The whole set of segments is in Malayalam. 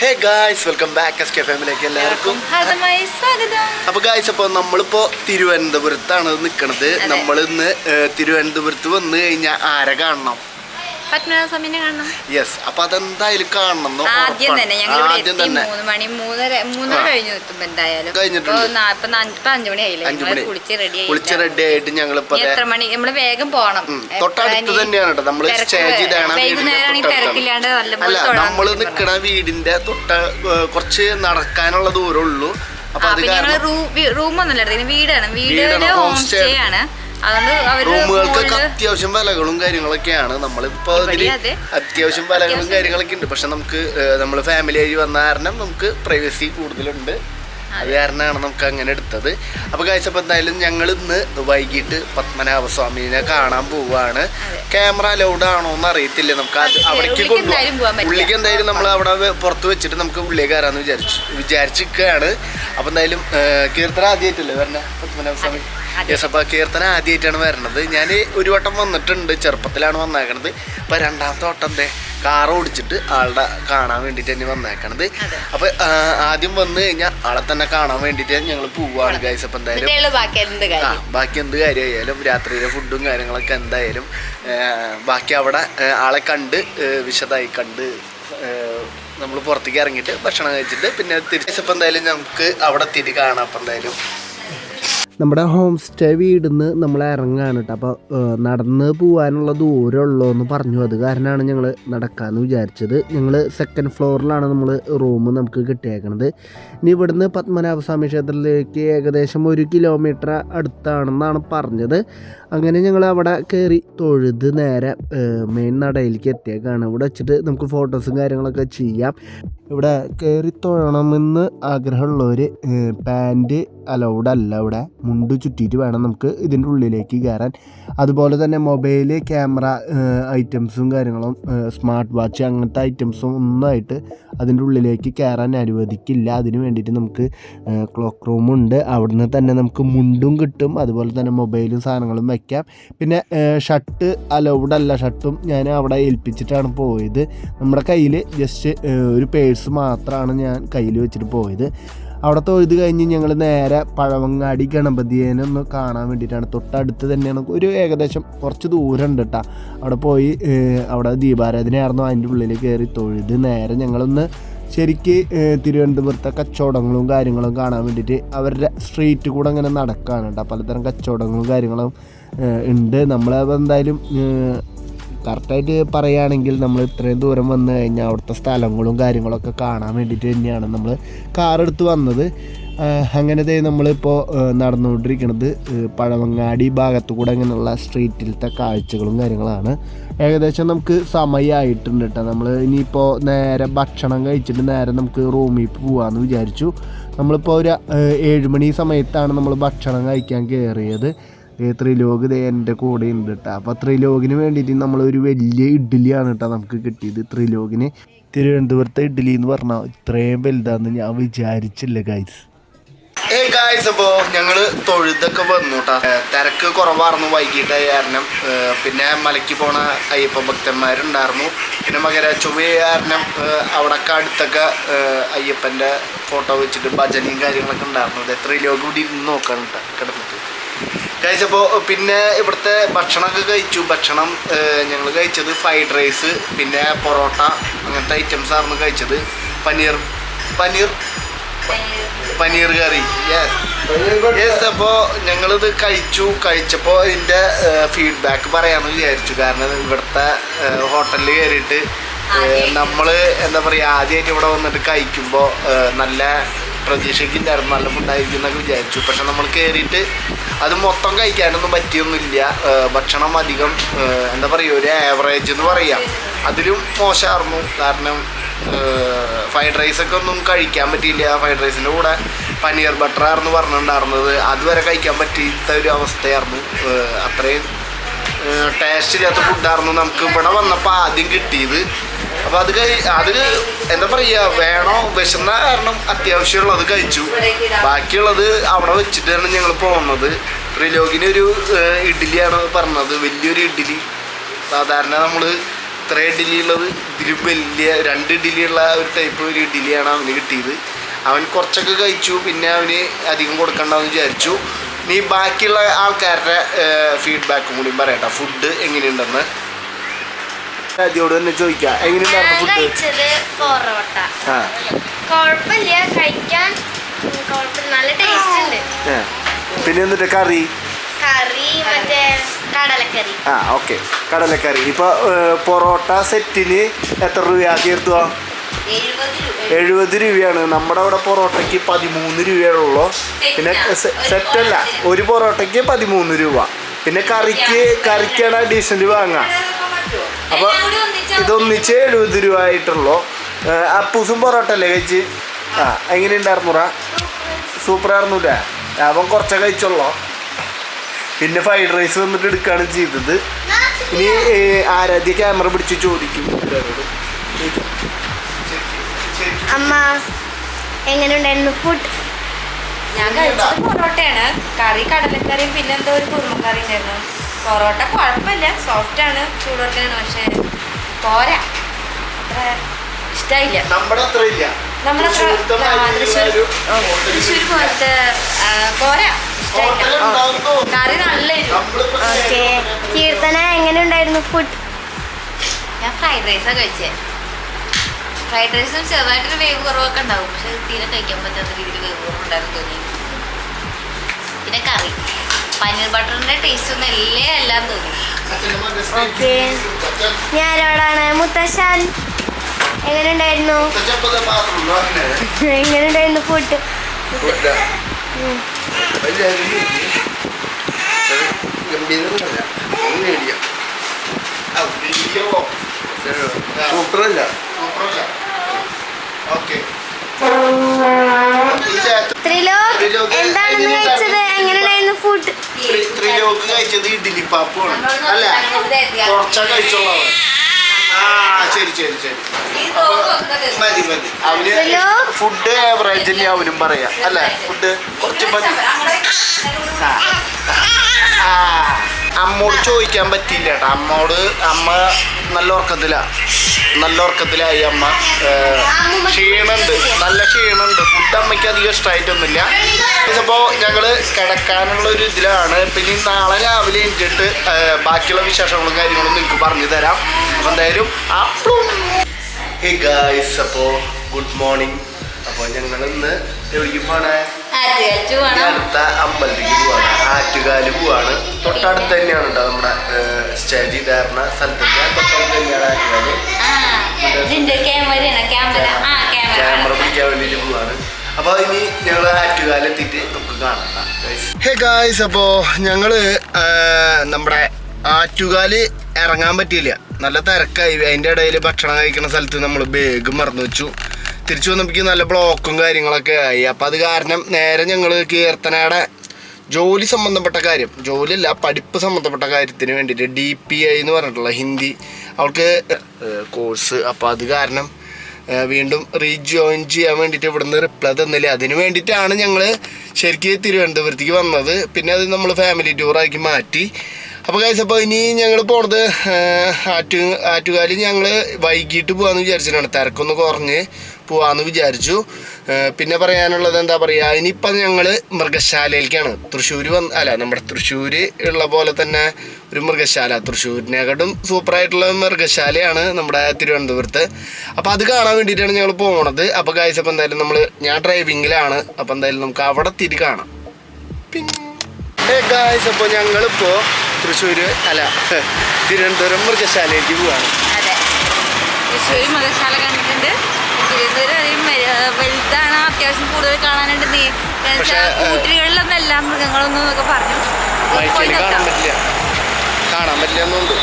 Hey guys welcome back S K ഫാമിലിക്ക് എല്ലാവർക്കും. ഹാർദമായി സ്വാഗതം. അപ്പൊ ഗായ്സ് അപ്പോൾ നമ്മളിപ്പോ തിരുവനന്തപുരത്താണ് അതെ. നമ്മൾ ഇന്ന് തിരുവനന്തപുരത്ത് വന്നു കഴിഞ്ഞാൽ ആരെ കാണണം? പത്മനാഭസ്വാമിനെ കാണണം. യെസ് അപ്പൊ അതെന്തായാലും കാണണം ആദ്യം തന്നെ ഞങ്ങൾ മൂന്ന് മണി മൂന്നര മൂന്നര. കഴിഞ്ഞു എത്തുമ്പോ എന്തായാലും. അഞ്ചു മണി ആയില്ലേ? കുളിച്ച് റെഡി കുളിച്ച് റെഡി ആയിട്ട് ഞങ്ങൾ എത്ര മണി? നമ്മൾ വേഗം പോണം. തൊട്ടടുത്ത് തന്നെയാണ് കേട്ടോ നമ്മൾ സ്റ്റേ ചെയ്താണ് അല്ല നമ്മൾ നിക്കണ വീടിന്റെ തൊട്ട കുറച്ച് നടക്കാനുള്ള ദൂരമുള്ളൂ. അപ്പൊ ഞങ്ങൾ കാരണം റൂമൊന്നുമല്ല വീടാണ്. വീട് വീടിൽ ഹോം സ്റ്റേ ആണ്. റൂമുകൾക്കൊക്കെ അത്യാവശ്യം വിലകളും കാര്യങ്ങളൊക്കെയാണ്. നമ്മളിപ്പോ അതിൽ അത്യാവശ്യം വിലകളും കാര്യങ്ങളൊക്കെ ഉണ്ട്. പക്ഷെ നമുക്ക് നമ്മൾ ഫാമിലി ആയി വന്ന കാരണം നമുക്ക് പ്രൈവസി കൂടുതലുണ്ട്. അത് കാരണമാണ് നമുക്ക് അങ്ങനെ എടുത്തത്. അപ്പൊ കാഴ്ചപ്പോ എന്തായാലും ഞങ്ങൾ ഇന്ന് വൈകിട്ട് പത്മനാഭസ്വാമിനെ കാണാൻ പോവാണ്. ക്യാമറ അലൗഡ് ആണോ എന്ന് അറിയത്തില്ല. നമുക്ക് അത് അവിടേക്ക് കൊണ്ടുപോകാം എന്തായാലും ഉള്ളിലേക്ക് എന്തായാലും നമ്മൾ അവിടെ പുറത്ത് വെച്ചിട്ട് നമുക്ക് ഉള്ളിലേക്ക് കയറാന്ന് വിചാരിച്ചു വിചാരിച്ചിരിക്കുകയാണ്. അപ്പൊ എന്തായാലും കീർത്തന ആദ്യമായിട്ടല്ലേ വരണ? പത്മനാഭസ്വാമി. അപ്പൊ കീർത്തന ആദ്യമായിട്ടാണ് വരണത്. ഞാൻ ഒരു വട്ടം വന്നിട്ടുണ്ട് ചെറുപ്പത്തിലാണ് വന്നേക്കണത്. അപ്പൊ രണ്ടാമത്തെ വട്ടം എന്തേ കാർ ഓടിച്ചിട്ട് ആളുടെ കാണാൻ വേണ്ടിയിട്ട് തന്നെ വന്നേക്കണത്. അതെ. അപ്പൊ ആദ്യം വന്ന് കഴിഞ്ഞാൽ ആളെ തന്നെ കാണാൻ വേണ്ടിയിട്ട് ഞങ്ങൾ പോവാണ് ഗൈസ് അപ്പൊ എന്തായാലും ബാക്കി എന്ത് ആ ബാക്കി എന്ത് കാര്യമായാലും രാത്രിയിലെ ഫുഡും കാര്യങ്ങളൊക്കെ എന്തായാലും ബാക്കി അവിടെ ആളെ കണ്ട് വിശദമായി കണ്ട് നമ്മൾ പുറത്തേക്ക് ഇറങ്ങിയിട്ട് ഭക്ഷണം കഴിച്ചിട്ട് പിന്നെ തിരിച്ചപ്പോൾ എന്തായാലും നമുക്ക് അവിടെ തിരി കാണാം. അപ്പം എന്തായാലും നമ്മുടെ ഹോം സ്റ്റേ വീടിന്ന് നമ്മൾ ഇറങ്ങാണ് കേട്ടോ അപ്പോൾ നടന്ന് പോകാനുള്ള ദൂരമുള്ളൂ എന്ന് പറഞ്ഞു. അത് കാരണമാണ് ഞങ്ങൾ നടക്കാമെന്ന് വിചാരിച്ചത്. ഞങ്ങൾ സെക്കൻഡ് ഫ്ലോറിലാണ് നമ്മൾ റൂം നമുക്ക് കിട്ടിയേക്കണത്. ഇനി ഇവിടുന്ന് പത്മനാഭസ്വാമി ക്ഷേത്രത്തിലേക്ക് ഏകദേശം ഒരു കിലോമീറ്റർ അടുത്താണെന്നാണ് പറഞ്ഞത്. അങ്ങനെ ഞങ്ങൾ അവിടെ കയറി തൊഴുത് നേരെ മെയിൻ നടയിലേക്ക് എത്തിയേക്കാണ്. ഇവിടെ വെച്ചിട്ട് നമുക്ക് ഫോട്ടോസും കാര്യങ്ങളൊക്കെ ചെയ്യാം. ഇവിടെ കയറി തൊഴണമെന്ന് ആഗ്രഹമുള്ളവർ പാന്റ് അലൗഡ് അല്ല ഇവിടെ. മുണ്ട് ചുറ്റിയിട്ട് വേണം നമുക്ക് ഇതിന്റെ ഉള്ളിലേക്ക് കയറാൻ. അതുപോലെ തന്നെ മൊബൈൽ ക്യാമറ ഐറ്റംസും കാര്യങ്ങളും സ്മാർട്ട് വാച്ച് അങ്ങനത്തെ ഐറ്റംസും ഒന്നായിട്ട് അതിന്റെ ഉള്ളിലേക്ക് കയറാൻ അനുവദിക്കില്ല. അതിന് വേണ്ടിയിട്ട് നമുക്ക് ക്ലോക്ക് റൂമുണ്ട് അവിടുന്ന് തന്നെ നമുക്ക് മുണ്ടും കിട്ടും. അതുപോലെ തന്നെ മൊബൈലും സാധനങ്ങളും വയ്ക്കാം. പിന്നെ ഷർട്ട് അലൗഡ് അല്ല. ഷർട്ടും ഞാൻ അവിടെ ഏൽപ്പിച്ചിട്ടാണ് പോയത്. നമ്മുടെ കയ്യിൽ ജസ്റ്റ് ഒരു പേഴ്സ് മാത്രമാണ് ഞാൻ കയ്യിൽ വെച്ചിട്ട് പോയത്. അവിടെ തൊഴുത് കഴിഞ്ഞ് ഞങ്ങൾ നേരെ പഴവങ്ങാടി ഗണപതിയേനെ ഒന്ന് കാണാൻ വേണ്ടിയിട്ടാണ്. തൊട്ടടുത്ത് തന്നെയാണ് ഒരു ഏകദേശം കുറച്ച് ദൂരം ഉണ്ട് കേട്ടോ അവിടെ പോയി അവിടെ ദീപാരാധനയായിരുന്നു. അതിന്റെ ഉള്ളിൽ കയറി തൊഴുത് നേരെ ഞങ്ങളൊന്ന് ശരിക്ക് തിരുവനന്തപുരത്തെ കച്ചവടങ്ങളും കാര്യങ്ങളും കാണാൻ വേണ്ടിയിട്ട് അവരുടെ സ്ട്രീറ്റ് കൂടെ അങ്ങനെ നടക്കുകയാണ് കേട്ടോ പലതരം കച്ചവടങ്ങളും കാര്യങ്ങളും ഉണ്ട്. നമ്മൾ എന്തായാലും കറക്റ്റായിട്ട് പറയുകയാണെങ്കിൽ നമ്മൾ ഇത്രയും ദൂരം വന്ന് കഴിഞ്ഞാൽ അവിടുത്തെ സ്ഥലങ്ങളും കാര്യങ്ങളൊക്കെ കാണാൻ വേണ്ടിയിട്ട് തന്നെയാണ് നമ്മൾ കാറെടുത്ത് വന്നത്. അങ്ങനത്തെ നമ്മളിപ്പോൾ നടന്നുകൊണ്ടിരിക്കുന്നത് പഴവങ്ങാടി ഭാഗത്തു കൂടെ അങ്ങനെയുള്ള സ്ട്രീറ്റിലത്തെ കാഴ്ചകളും കാര്യങ്ങളാണ്. ഏകദേശം നമുക്ക് സമയമായിട്ടുണ്ട് കേട്ടോ നമ്മൾ ഇനിയിപ്പോൾ നേരെ ഭക്ഷണം കഴിച്ചിട്ട് നേരെ നമുക്ക് റൂമിൽ പോകാമെന്ന് വിചാരിച്ചു. നമ്മളിപ്പോൾ ഒരു ഏഴുമണി മണി സമയത്താണ് നമ്മൾ ഭക്ഷണം കഴിക്കാൻ കയറിയത് ത്രിലോക് ദേ എന്റെ കൂടെ ഉണ്ട് കേട്ടോ അപ്പോൾ ത്രിലോകിന് വേണ്ടിയിട്ട് നമ്മളൊരു വലിയ ഇഡ്ഡലിയാണ് കേട്ടോ നമുക്ക് കിട്ടിയത് ത്രിലോകിന് തിരുവനന്തപുരത്തെ ഇഡ്ഡലി എന്ന് പറഞ്ഞാൽ ഇത്രയും വലുതാന്ന് ഞാൻ വിചാരിച്ചില്ല ഗൈസ് ഏ ഗായ്സ് അപ്പോൾ ഞങ്ങൾ തൊഴുതൊക്കെ വന്നു കേട്ടോ തിരക്ക് കുറവായിരുന്നു വൈകിട്ടായ കാരണം. പിന്നെ മലയ്ക്ക് പോണ അയ്യപ്പ ഭക്തന്മാരുണ്ടായിരുന്നു. പിന്നെ മകരച്ചൊവ്വ കാരണം ഏ, അവിടൊക്കെ അടുത്തൊക്കെ അയ്യപ്പന്റെ ഫോട്ടോ വെച്ചിട്ട് ഭജനയും കാര്യങ്ങളൊക്കെ ഉണ്ടായിരുന്നു. അത് എത്ര ലോകം കൂടി ഇരുന്ന് നോക്കാൻ കേട്ടോ കിടന്നിട്ട്. കഴിച്ചപ്പോൾ പിന്നെ ഇവിടുത്തെ ഭക്ഷണമൊക്കെ കഴിച്ചു. ഭക്ഷണം ഞങ്ങൾ കഴിച്ചത് ഫ്രൈഡ് റൈസ് പിന്നെ പൊറോട്ട അങ്ങനത്തെ ഐറ്റംസ് ആയിരുന്നു കഴിച്ചത്. പനീർ പനീർ? പനീർ. കറി. യെസ് അപ്പോൾ ഞങ്ങളിത് കഴിച്ചു. കഴിച്ചപ്പോൾ ഇതിന്റെ ഫീഡ്ബാക്ക് പറയാമെന്ന് വിചാരിച്ചു. കാരണം ഇവിടുത്തെ ഹോട്ടലിൽ കയറിയിട്ട് നമ്മൾ എന്താ പറയുക ആദ്യമായിട്ട് ഇവിടെ വന്നിട്ട് കഴിക്കുമ്പോൾ നല്ല പ്രതീക്ഷിക്കുന്നുണ്ടായിരുന്നു നല്ല ഫുഡായിരിക്കും എന്നൊക്കെ വിചാരിച്ചു. പക്ഷെ നമ്മൾ കയറിയിട്ട് അത് മൊത്തം കഴിക്കാനൊന്നും പറ്റിയൊന്നുമില്ല. ഭക്ഷണം അധികം എന്താ പറയുക ഒരു ആവറേജ് എന്ന് പറയാം. അതിലും മോശമായിരുന്നു. കാരണം ഫ്രൈഡ് റൈസൊക്കെ ഒന്നും കഴിക്കാൻ പറ്റിയില്ല. ഫ്രൈഡ് റൈസിന്റെ കൂടെ പനീർ ബട്ടറായിരുന്നു പറഞ്ഞിട്ടുണ്ടായിരുന്നത്. അതുവരെ കഴിക്കാൻ പറ്റാത്ത ഒരു അവസ്ഥയായിരുന്നു. അത്രയും ടേസ്റ്റ് ഇല്ലാത്ത ഫുഡായിരുന്നു നമുക്ക് ഇവിടെ വന്നപ്പോൾ ആദ്യം കിട്ടിയത്. അപ്പോൾ അത് കഴി അത് എന്താ പറയുക വേണോ വിശന്ന കാരണം അത്യാവശ്യമുള്ളത് കഴിച്ചു. ബാക്കിയുള്ളത് അവിടെ വെച്ചിട്ടാണ് ഞങ്ങൾ പോകുന്നത് ത്രിലോകിന് ഒരു ഇഡ്ഡലിയാണ് പറഞ്ഞത്. വലിയൊരു ഇഡ്ഡലി. സാധാരണ നമ്മൾ ഇത്ര ഇഡ്ഡലി ഉള്ളത് ഇതിലും വലിയ രണ്ട് ഇഡ്ഡലി ഉള്ള ഒരു ടൈപ്പ് ഒരു ഇഡ്ഡലിയാണ് അവന് കിട്ടിയത്. അവൻ കുറച്ചൊക്കെ കഴിച്ചു പിന്നെ അവന് അധികം കൊടുക്കണ്ടെന്ന് വിചാരിച്ചു. നീ ബാക്കിയുള്ള ആൾക്കാരുടെ ഫീഡ്ബാക്കും കൂടി പറയട്ടെ. ഫുഡ് എങ്ങനെയുണ്ടെന്ന്. അതിയോട് തന്നെ ചോദിക്കാം. എങ്ങനെയുണ്ടായിരുന്നു ഫുഡ് കഴിച്ചത് പൊറോട്ട. കുഴപ്പമില്ല കഴിക്കാൻ നല്ല ടേസ്റ്റ് ഉണ്ട്. പിന്നെ എന്നിട്ട് കറി? കറി മറ്റേ കടലക്കറി. ആ ഓക്കെ. കടലക്കറി. ഇപ്പൊ പൊറോട്ട സെറ്റിന് എത്ര രൂപയാ? തീർത്തു? എഴുപത് രൂപ. എഴുപത് രൂപയാണ്. നമ്മുടെ അവിടെ പൊറോട്ടയ്ക്ക് പതിമൂന്ന് രൂപയുള്ളൂ പിന്നെ സെറ്റല്ല. ഒരു പൊറോട്ടയ്ക്ക് പതിമൂന്ന് രൂപ. പിന്നെ കറിക്ക് കറിക്കാണ് അഡീഷണൽ വാങ്ങാം. അപ്പൊ ഇതൊന്നിച്ച് എഴുപത് രൂപ ആയിട്ടുള്ളൂ ഏ, അപ്പൂസും പൊറോട്ട അല്ലേ കഴിച്ച്? ആ എങ്ങനെ അറുന്നൂറ സൂപ്പർ അറുന്നൂറ അവൻ കുറച്ചേ കഴിച്ചുള്ളൂ. പിന്നെ ഫ്രൈഡ് റൈസ് വന്നിട്ട് എടുക്കുകയാണ് ചെയ്തത്. ഇനി ആരാധ്യ ക്യാമറ പിടിച്ച് ചോദിക്കും. അമ്മ എങ്ങനെയുണ്ടായിരുന്നു ഫുഡ് ഞാൻ കഴിച്ചത് പൊറോട്ടയാണ്. കറി കടലക്കറിയും പിന്നെന്തോ ഒരു കുറുമക്കറി ഉണ്ടായിരുന്നു. പൊറോട്ട കുഴപ്പമില്ല. സോഫ്റ്റ് ആണ് ചൂടൊക്കെയാണ് പക്ഷെ പോരാ. അത്ര ഇഷ്ടായില്ല. നമ്മുടെ തൃശ്ശൂർ തൃശ്ശൂർ പോലത്തെ പോരാ. കറി നല്ല എരിവ്. നമ്മളിപ്പോ കീർത്തന എങ്ങനെ ഉണ്ടായിരുന്നു ഫുഡ് ഞാൻ ഫ്രൈഡ് റൈസാണ് കഴിച്ചേ. ഫ്രൈഡ് റൈസും ചെറുതായിട്ടൊരു വേവ് കുറവൊക്കെ ഉണ്ടാവും. പക്ഷെ തീരെ കഴിക്കാൻ പറ്റാത്ത രീതിയിൽ വേവ് കുറവുണ്ടായിരുന്നു തോന്നി പിന്നെ കറി. പനീർ ബട്ടറിന്റെ ടേസ്റ്റ് ഒന്നും എല്ലേ എല്ലാം തോന്നി ഓക്കെ. ആരോടാണ്? മുത്തശ്ശാൻ. എങ്ങനെ ഉണ്ടായിരുന്നു എങ്ങനെ ഉണ്ടായിരുന്നു ഫുഡ് സൂപ്പറല്ല ഓക്കെ ത്രിലോക് എന്താണെന്ന് കഴിച്ചത് എങ്ങനെ ഉണ്ടായിരുന്നു ഫുഡ് ത്രിലോക്ക് കഴിച്ചത് ഇഡ്ഡലി പാപ്പുമാണ് അല്ല? കുറച്ചാ കഴിച്ചോളൂ. ആ ശരി ശരി ശരി. മതി മതി. അവന്? ഫുഡ് ആവറേജ് തന്നെ അവനും പറയാം. അല്ലേ? ഫുഡ് കുറച്ച് മതി. ആ. അമ്മോട് ചോദിക്കാൻ പറ്റിയില്ല കേട്ടോ. അമ്മോട് അമ്മ നല്ല ഉറക്കത്തിലാ. നല്ല ഉറക്കത്തിലായി അമ്മ. ക്ഷീണുണ്ട്. നല്ല ക്ഷീണുണ്ട്. ഫുഡ് അമ്മയ്ക്ക് അധികം ഇഷ്ടമായിട്ടൊന്നുമില്ല ഇതിപ്പോൾ ഞങ്ങൾ കിടക്കാനുള്ള ഒരു ഇതിലാണ്. പിന്നെ നാളെ രാവിലെ എണീറ്റിട്ട് ബാക്കിയുള്ള വിശേഷങ്ങളും കാര്യങ്ങളും നിങ്ങൾക്ക് പറഞ്ഞു തരാം. എന്തായാലും അപ്പം ഹേ ഗായ്സ് അപ്പോൾ ഗുഡ് മോർണിംഗ് അപ്പോൾ ഞങ്ങൾ ഇന്ന് എവിടേക്ക് അടുത്ത അമ്പലത്തിലേക്ക് പോവാണ്. ആറ്റുകാൽ പോവാണ്. തൊട്ടടുത്ത് തന്നെയാണ് കേട്ടോ നമ്മുടെ സ്റ്റേ ചെയ്തായിരുന്ന സ്ഥലത്തിന്റെ തൊട്ടടുത്ത് തന്നെയാണ് ആറ്റുകാൽ. ഇതിന്റെ ക്യാമറയാണ് ക്യാമറ ആ ക്യാമറ ക്യാമറ പിടിക്കാൻ വേണ്ടിട്ട് പോവാണ്. അപ്പോൾ ഇനി ഞങ്ങൾ ആറ്റുകാൽ എത്തിയിട്ട് നമുക്ക് കാണാം ഹേ ഗായ്സ് അപ്പോൾ ഞങ്ങൾ നമ്മുടെ ആറ്റുകാൽ ഇറങ്ങാൻ പറ്റിയില്ല. നല്ല തിരക്കായി. അതിന്റെ ഇടയിൽ ഭക്ഷണം കഴിക്കുന്ന സ്ഥലത്ത് നമ്മൾ ബാഗ് മറന്നു വെച്ചു. തിരിച്ചു വന്നപ്പോഴേക്കും നല്ല ബ്ലോക്കും കാര്യങ്ങളൊക്കെ ആയി. അപ്പം അത് കാരണം നേരെ ഞങ്ങൾ കീർത്തനയുടെ ജോലി സംബന്ധപ്പെട്ട കാര്യം. ജോലിയല്ല പഠിപ്പ് സംബന്ധപ്പെട്ട കാര്യത്തിന് വേണ്ടിയിട്ട് ഡി പി ഐ എന്ന് പറഞ്ഞിട്ടുള്ള ഹിന്ദി. അവൾക്ക് കോഴ്സ് അപ്പോൾ അത് കാരണം വീണ്ടും റീജോയിൻ ചെയ്യാൻ വേണ്ടിയിട്ട് ഇവിടുന്ന് റിപ്ലൈ തന്നില്ല. അതിന് വേണ്ടിയിട്ടാണ് ഞങ്ങൾ ശരിക്കും തിരുവനന്തപുരത്തേക്ക് വന്നത്. പിന്നെ അത് നമ്മൾ ഫാമിലി ടൂറാക്കി മാറ്റി. അപ്പോൾ കഴിച്ച അപ്പോൾ ഇനി ഞങ്ങൾ പോണത് ആറ്റു ആറ്റുകാലി ഞങ്ങൾ വൈകിട്ട് പോകാമെന്ന് വിചാരിച്ചിട്ടാണ്. തിരക്കൊന്ന് കുറഞ്ഞ് പോവാന്ന് വിചാരിച്ചു. പിന്നെ പറയാനുള്ളത് എന്താ പറയുക ഇനിയിപ്പം ഞങ്ങൾ മൃഗശാലയിലേക്കാണ്. തൃശ്ശൂർ വന്ന് അല്ല നമ്മുടെ തൃശ്ശൂർ ഉള്ള പോലെ തന്നെ ഒരു മൃഗശാല. തൃശ്ശൂരിനെക്കാട്ടും സൂപ്പറായിട്ടുള്ള മൃഗശാലയാണ് നമ്മുടെ തിരുവനന്തപുരത്ത്. അപ്പോൾ അത് കാണാൻ വേണ്ടിയിട്ടാണ് ഞങ്ങൾ പോണത്. അപ്പോൾ കാഴ്ച അപ്പോൾ എന്തായാലും നമ്മൾ ഞാൻ ഡ്രൈവിങ്ങിലാണ് അപ്പോൾ എന്തായാലും നമുക്ക് അവിടെ തിരി കാണാം. ഗായ്സ് അപ്പോൾ ഞങ്ങളിപ്പോൾ തൃശ്ശൂർ അല്ല തിരുവനന്തപുരം മൃഗശാലയിലേക്ക് പോവാണ്. അതെ. തൃശ്ശൂർ മൃഗശാല കണ്ടിട്ടുണ്ട്. തിരുവനന്തപുരം അധികം വലുതാണ്. അത്യാവശ്യം കൂടുതൽ കാണാനുണ്ട് നീ. കൂട്ടുകളിലൊന്നും എല്ലാ മൃഗങ്ങളൊന്നും എന്നൊക്കെ പറഞ്ഞു. കാണാൻ പറ്റില്ല. കാണാൻ പറ്റില്ല എന്നുണ്ട്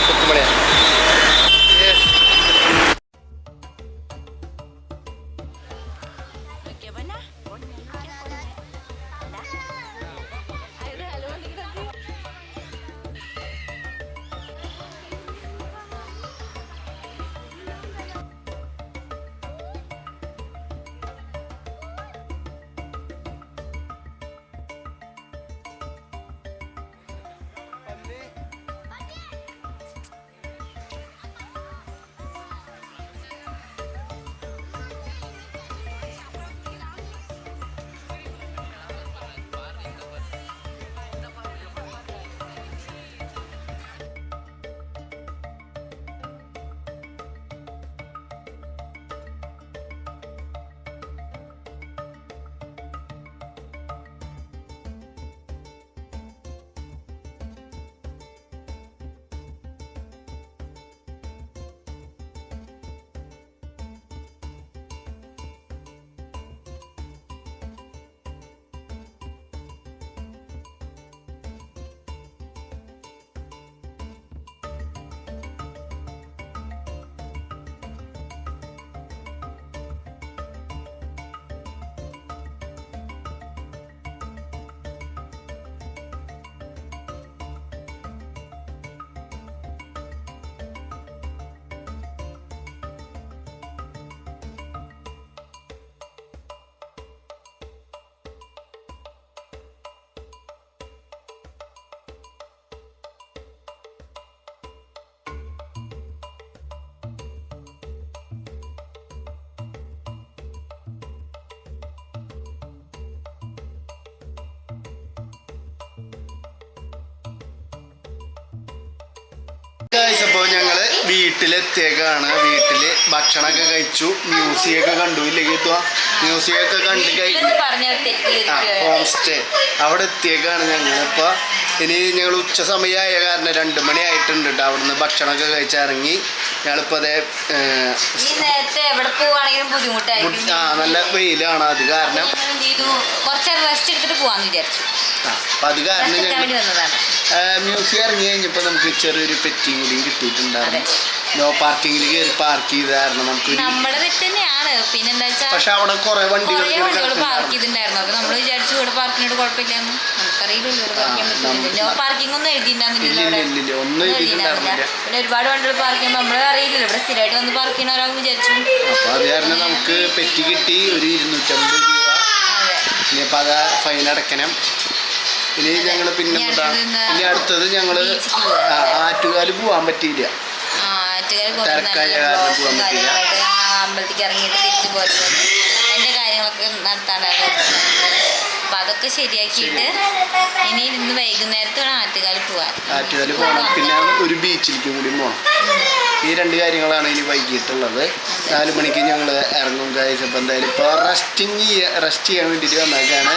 അപ്പോൾ ഞങ്ങൾ വീട്ടിലെത്തിയേക്കാണ്. വീട്ടിൽ ഭക്ഷണമൊക്കെ കഴിച്ചു. മ്യൂസിയം ഒക്കെ കണ്ടു. ഇല്ലെങ്കിൽ ഗീത്വ? മ്യൂസിയം ഒക്കെ കണ്ടു കഴിഞ്ഞു ഹോം സ്റ്റേ അവിടെ എത്തിയേക്കാണ് ഞങ്ങൾ ഇപ്പോൾ ഇനി ഞങ്ങൾ ഉച്ച സമയമായ കാരണം രണ്ട് മണി ആയിട്ടുണ്ട് കേട്ടോ അവിടുന്ന് ഭക്ഷണമൊക്കെ കഴിച്ചിറങ്ങി ബുദ്ധിമുട്ടായിരിക്കും. ആ നല്ല വെയിലാണ് അത് കാരണം അപ്പം അത് കാരണം മ്യൂസിയം ഇറങ്ങി കഴിഞ്ഞപ്പോൾ നമുക്ക് ചെറിയൊരു പെറ്റിയും കൂടി കിട്ടിയിട്ടുണ്ടായിരുന്നു. നോ പാർക്കിംഗിൽ കയറി പാർക്ക് ചെയ്ത കാരണം നമുക്കൊരു നമ്മുടെ തെറ്റ് തന്നെയാണ്. വെച്ചാൽ പക്ഷെ അവിടെ കുറെ വണ്ടികൾ കുറേ വണ്ടികൾ പാർക്ക്. ചെയ്തിട്ടുണ്ടായിരുന്നു. അപ്പൊ നമ്മൾ വിചാരിച്ചു ഇവിടെ പാർക്കിനോട് കുഴപ്പമില്ലെന്ന്. നമുക്കറിയില്ലല്ലോ ഇവിടെ പാർക്ക് ചെയ്യാൻ പറ്റില്ല നോ പാർക്കിംഗ് ഒന്നും എഴുതിയിട്ടുണ്ടായിരുന്നില്ല എഴുതിയിട്ടുണ്ടായിരുന്നില്ല. പിന്നെ ഒരുപാട് വണ്ടികൾ പാർക്ക് ചെയ്യുമ്പോൾ നമ്മൾ അറിയില്ലല്ലോ. ഇവിടെ സ്ഥിരമായിട്ട് വന്ന് പാർക്ക് വിചാരിച്ചു. അപ്പോൾ അത് കാരണം നമുക്ക് പെറ്റി കിട്ടി ഒരു ഇരുന്നൂറ്റമ്പത് രൂപ. അതെ ഇനിയിപ്പോൾ അത് ഫൈൻ അടയ്ക്കണം. ഇനി ഞങ്ങൾ പിന്നെ ഇനി എന്താ? അടുത്തത് ഞങ്ങൾ ആറ്റുകാൽ അടുത്തത് ഞങ്ങൾ ബീച്ചിക്ക് പോവാം. ആറ്റുകാൽ പോകാൻ പറ്റിയില്ല. പോകാൻ പറ്റില്ല. കാര്യങ്ങളായിട്ട് അമ്പലത്തിലേക്ക് ഇറങ്ങിയിട്ട് തിരിച്ചു പോയത് എന്റെ കാര്യങ്ങളൊക്കെ നടത്താണ്ടായിരുന്നു. അപ്പം അതൊക്കെ ശരിയാക്കിയിട്ട് ഇനി ഇന്ന് വൈകുന്നേരത്ത് വേണം ആറ്റുകാലിൽ പോവാൻ. ആറ്റുകാലിൽ പോകണം പിന്നെ ഒരു ബീച്ചിലേക്ക് കൂടി പോകണം ഈ രണ്ട് കാര്യങ്ങളാണ് ഇനി വൈകിട്ടുള്ളത്. നാല് മണിക്ക് ഞങ്ങൾ ഇറങ്ങും കഴിച്ചപ്പോൾ എന്തായാലും ഇപ്പോൾ റെസ്റ്റിങ് റെസ്റ്റ് ചെയ്യാൻ വേണ്ടിയിട്ട് വന്നേക്കാണ്.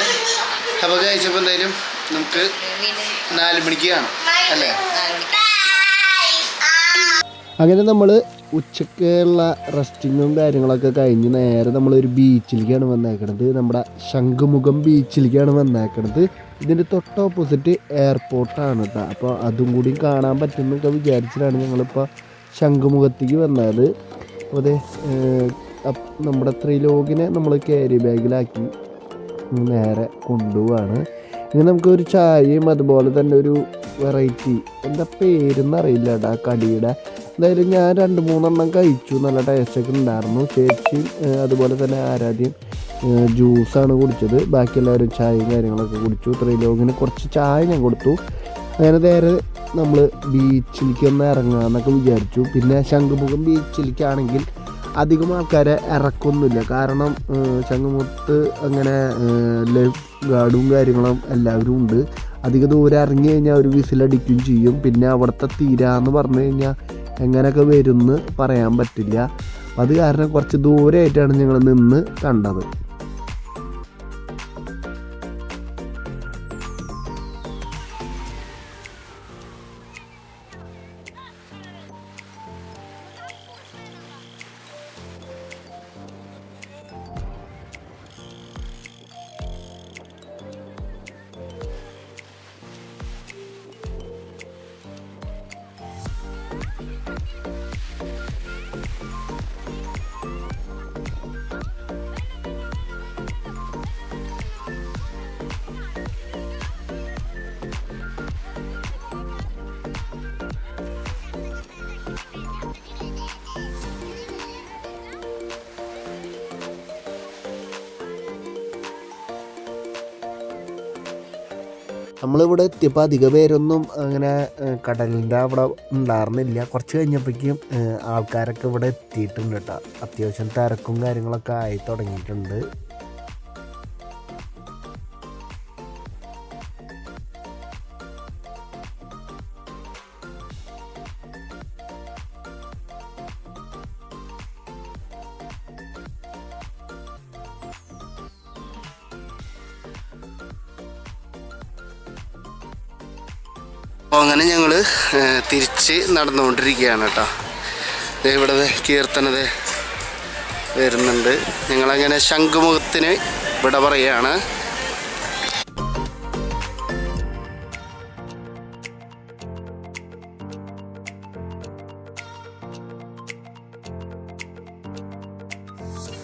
അപ്പോൾ കഴിച്ചപ്പോൾ എന്തായാലും നമുക്ക് നാല് മണിക്ക് കാണാം. അല്ലേ? അങ്ങനെ നമ്മൾ ഉച്ചക്കുള്ള റെസ്റ്റിങ്ങും കാര്യങ്ങളൊക്കെ കഴിഞ്ഞ് നേരെ നമ്മളൊരു ബീച്ചിലേക്കാണ് വന്നേക്കണത്. നമ്മുടെ ശംഖുമുഖം ബീച്ചിലേക്കാണ് വന്നേക്കണത്. ഇതിന്റെ തൊട്ട് ഓപ്പോസിറ്റ് എയർപോർട്ടാണ് കേട്ടോ അപ്പോൾ അതും കൂടി കാണാൻ പറ്റുമെന്നൊക്കെ വിചാരിച്ചിട്ടാണ് ഞങ്ങളിപ്പോൾ ശംഖുമുഖത്തേക്ക് വന്നത്. അപ്പോൾ അതെ നമ്മുടെ ത്രിലോകിനെ നമ്മൾ ക്യാരി ബാഗിലാക്കി നേരെ കൊണ്ടുപോവാണ്. ഇനി നമുക്കൊരു ചായയും അതുപോലെ തന്നെ ഒരു വെറൈറ്റി എന്താ പേരെന്നറിയില്ല കടിയുടെ എന്തായാലും ഞാൻ രണ്ട് മൂന്നെണ്ണം കഴിച്ചു. നല്ല ടേസ്റ്റൊക്കെ ഉണ്ടായിരുന്നു. ചേച്ചി അതുപോലെ തന്നെ ആരാധ്യം ജ്യൂസാണ് കുടിച്ചത്. ബാക്കി എല്ലാവരും ചായയും കാര്യങ്ങളൊക്കെ കുടിച്ചു. ത്രിലോകിന് കുറച്ച് ചായ ഞാൻ കൊടുത്തു. അങ്ങനെ നേരെ നമ്മൾ ബീച്ചിലേക്ക് ഒന്ന് ഇറങ്ങാമെന്നൊക്കെ വിചാരിച്ചു. പിന്നെ ശംഖുമുഖം ബീച്ചിലേക്കാണെങ്കിൽ അധികം ആൾക്കാരെ ഇറക്കൊന്നുമില്ല. കാരണം ചങ്ങമുത്ത് അങ്ങനെ ലൈഫ് ഗാർഡും കാര്യങ്ങളും എല്ലാവരും ഉണ്ട്. അധിക ദൂരം ഇറങ്ങി കഴിഞ്ഞാൽ ഒരു വിസിലടിക്കുകയും ചെയ്യും. പിന്നെ അവിടുത്തെ തീരാന്ന് പറഞ്ഞു കഴിഞ്ഞാൽ എങ്ങനെയൊക്കെ വരുമെന്ന് പറയാൻ പറ്റില്ല. അത് കാരണം കുറച്ച് ദൂരമായിട്ടാണ് ഞങ്ങൾ നിന്ന് കണ്ടത്. നമ്മളിവിടെ എത്തിയപ്പോൾ അധിക പേരൊന്നും അങ്ങനെ കടലിന്റെ അവിടെ ഉണ്ടായിരുന്നില്ല. കുറച്ച് കഴിഞ്ഞപ്പോഴേക്കും ആൾക്കാരൊക്കെ ഇവിടെ എത്തിയിട്ടുണ്ട് കേട്ടോ. അത്യാവശ്യം തിരക്കും കാര്യങ്ങളൊക്കെ ആയി തുടങ്ങിയിട്ടുണ്ട്. അപ്പോൾ അങ്ങനെ ഞങ്ങൾ തിരിച്ച് നടന്നുകൊണ്ടിരിക്കുകയാണ് കേട്ടോ. ദേ ഇവിടെ ദേ കീർത്തനത് വരുന്നുണ്ട്. ഞങ്ങളങ്ങനെ ശംഖുമുഖത്തിന് ഇവിടെ പറയുകയാണ്.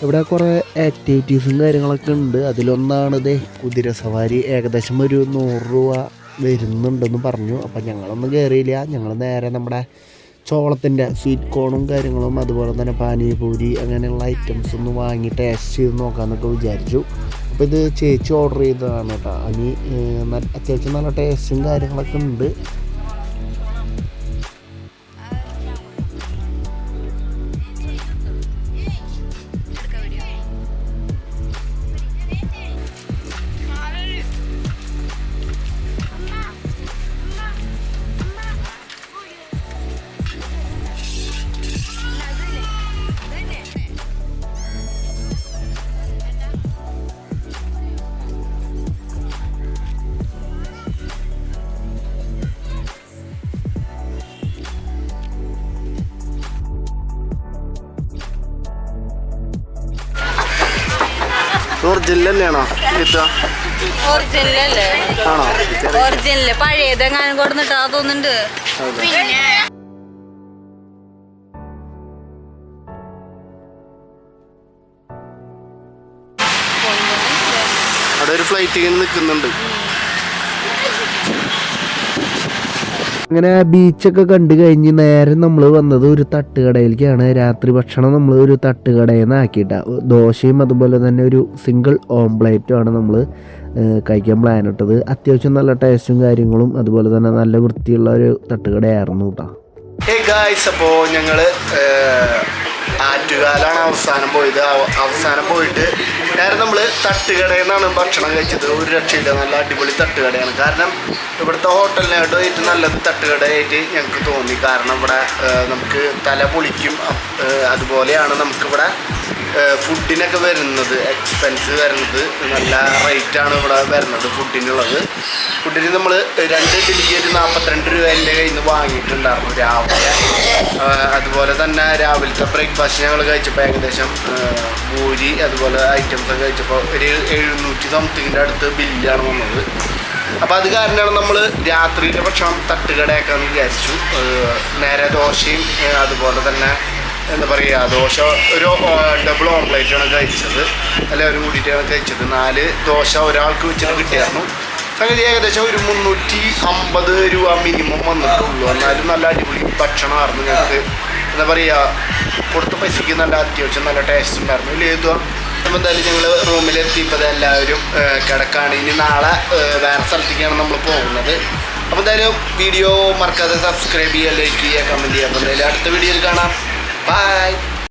ഇവിടെ കുറേ ആക്ടിവിറ്റീസും കാര്യങ്ങളൊക്കെ ഉണ്ട്. അതിലൊന്നാണ് ഇതേ കുതിര സവാരി ഏകദേശം ഒരു നൂറ് രൂപ വരുന്നുണ്ടെന്ന് പറഞ്ഞു. അപ്പം ഞങ്ങളൊന്നും കയറിയില്ല ഞങ്ങൾ നേരെ നമ്മുടെ ചോളത്തിന്റെ സ്വീറ്റ് കോണും കാര്യങ്ങളും അതുപോലെ തന്നെ പാനീപൂരി അങ്ങനെയുള്ള ഐറ്റംസ് ഒന്ന് വാങ്ങി ടേസ്റ്റ് ചെയ്ത് നോക്കാമെന്നൊക്കെ വിചാരിച്ചു. അപ്പോൾ ഇത് ചേച്ചി ഓർഡർ ചെയ്തതാണ് കേട്ടോ. അനി അത്യാവശ്യം നല്ല ടേസ്റ്റും കാര്യങ്ങളൊക്കെ ഉണ്ട്. തന്നെയാണോ ഇത് ഒറിജിനൽ ആണോ? പഴയതെങ്ങാനും കൊടുത്തിട്ടാ തോന്നുന്നുണ്ട്. പിന്നെ? അവിടെ ഒരു ഫ്ലൈറ്റ് ഇങ്ങനെ നിൽക്കുന്നുണ്ട്. അങ്ങനെ ബീച്ചൊക്കെ കണ്ടു കഴിഞ്ഞ് നേരെ നമ്മൾ വന്നത് ഒരു തട്ടുകടയിലേക്കാണ്. രാത്രി ഭക്ഷണം നമ്മൾ ഒരു തട്ടുകടയിൽ നിന്ന് ആക്കിയിട്ട. ദോശയും അതുപോലെ തന്നെ ഒരു സിംഗിൾ ഓംപ്ലേറ്റും ആണ് നമ്മൾ കഴിക്കാൻ പ്ലാൻ ഇട്ടത്. അത്യാവശ്യം നല്ല ടേസ്റ്റും കാര്യങ്ങളും അതുപോലെ തന്നെ നല്ല വൃത്തിയുള്ള ഒരു തട്ടുകടയായിരുന്നു കേട്ടോ അപ്പോൾ ഞങ്ങൾ ആറ്റുകാലാണ് അവസാനം പോയത്. അവസാനം പോയിട്ട് നേരെ നമ്മൾ തട്ടുകടയിൽ നിന്നാണ് ഭക്ഷണം കഴിച്ചത്. ഒരു രക്ഷയില്ല. നല്ല അടിപൊളി തട്ടുകടയാണ്. കാരണം ഇവിടുത്തെ ഹോട്ടലിനായിട്ട് ഏറ്റവും നല്ലത് തട്ടുകടയായിട്ട് ഞങ്ങൾക്ക് തോന്നി. കാരണം ഇവിടെ നമുക്ക് തല പൊളിക്കും. അതുപോലെയാണ് നമുക്കിവിടെ ഫുഡിനൊക്കെ വരുന്നത് എക്സ്പെൻസ് വരുന്നത് നല്ല റേറ്റാണ് ഇവിടെ വരുന്നത് ഫുഡിനുള്ളത് ഫുഡിന് നമ്മൾ രണ്ട് ഇഡ്ഡലിക്ക് ഒരു നാൽപ്പത്തിരണ്ട് രൂപ എന്റെ കയ്യിൽ നിന്ന് വാങ്ങിയിട്ടുണ്ടായിരുന്നു രാവിലെ. അതുപോലെ തന്നെ രാവിലത്തെ ബ്രേക്ക്ഫാസ്റ്റ് ഞങ്ങൾ കഴിച്ചപ്പോൾ ഏകദേശം പൂരി അതുപോലെ ഐറ്റംസ് ഒക്കെ കഴിച്ചപ്പോൾ ഒരു എഴുന്നൂറ്റി സംതിങ്ങിന്റെ അടുത്ത് ബില്ലാണ് വന്നത്. അപ്പോൾ അത് കാരണമാണ് നമ്മൾ രാത്രിയിലെ ഭക്ഷണം തട്ടുകടയാക്കാമെന്ന് വിചാരിച്ചു. നേരെ ദോശയും അതുപോലെ തന്നെ എന്താ പറയുക. ദോശ ഒരു ഡബിൾ ഓംപ്ലേറ്റാണ് കഴിച്ചത്. എല്ലാവരും കൂടിയിട്ടാണ് കഴിച്ചത്. നാല് ദോശ ഒരാൾക്ക് വെച്ചിട്ട് കിട്ടിയായിരുന്നു. സംഗതി ഏകദേശം ഒരു മുന്നൂറ്റി അമ്പത് രൂപ മിനിമം വന്നിട്ടുള്ളൂ. എന്നാലും നല്ല അടിപൊളി ഭക്ഷണമായിരുന്നു ഞങ്ങൾക്ക്. എന്താ പറയുക കൊടുത്ത പൈസയ്ക്ക് നല്ല അത്യാവശ്യം നല്ല ടേസ്റ്റ് ഉണ്ടായിരുന്നു. ഇല്ല അപ്പം എന്തായാലും ഞങ്ങൾ റൂമിലെത്തിയപ്പോൾ എല്ലാവരും കിടക്കാണ്. ഇനി നാളെ വേറെ സ്ഥലത്തേക്കാണ് നമ്മൾ പോകുന്നത്. അപ്പോൾ എന്തായാലും വീഡിയോ മറക്കാതെ സബ്സ്ക്രൈബ് ചെയ്യുക ലൈക്ക് ചെയ്യുക കമന്റ് ചെയ്യുക. അപ്പോൾ എന്തായാലും അടുത്ത വീഡിയോയിൽ കാണാം. Bye.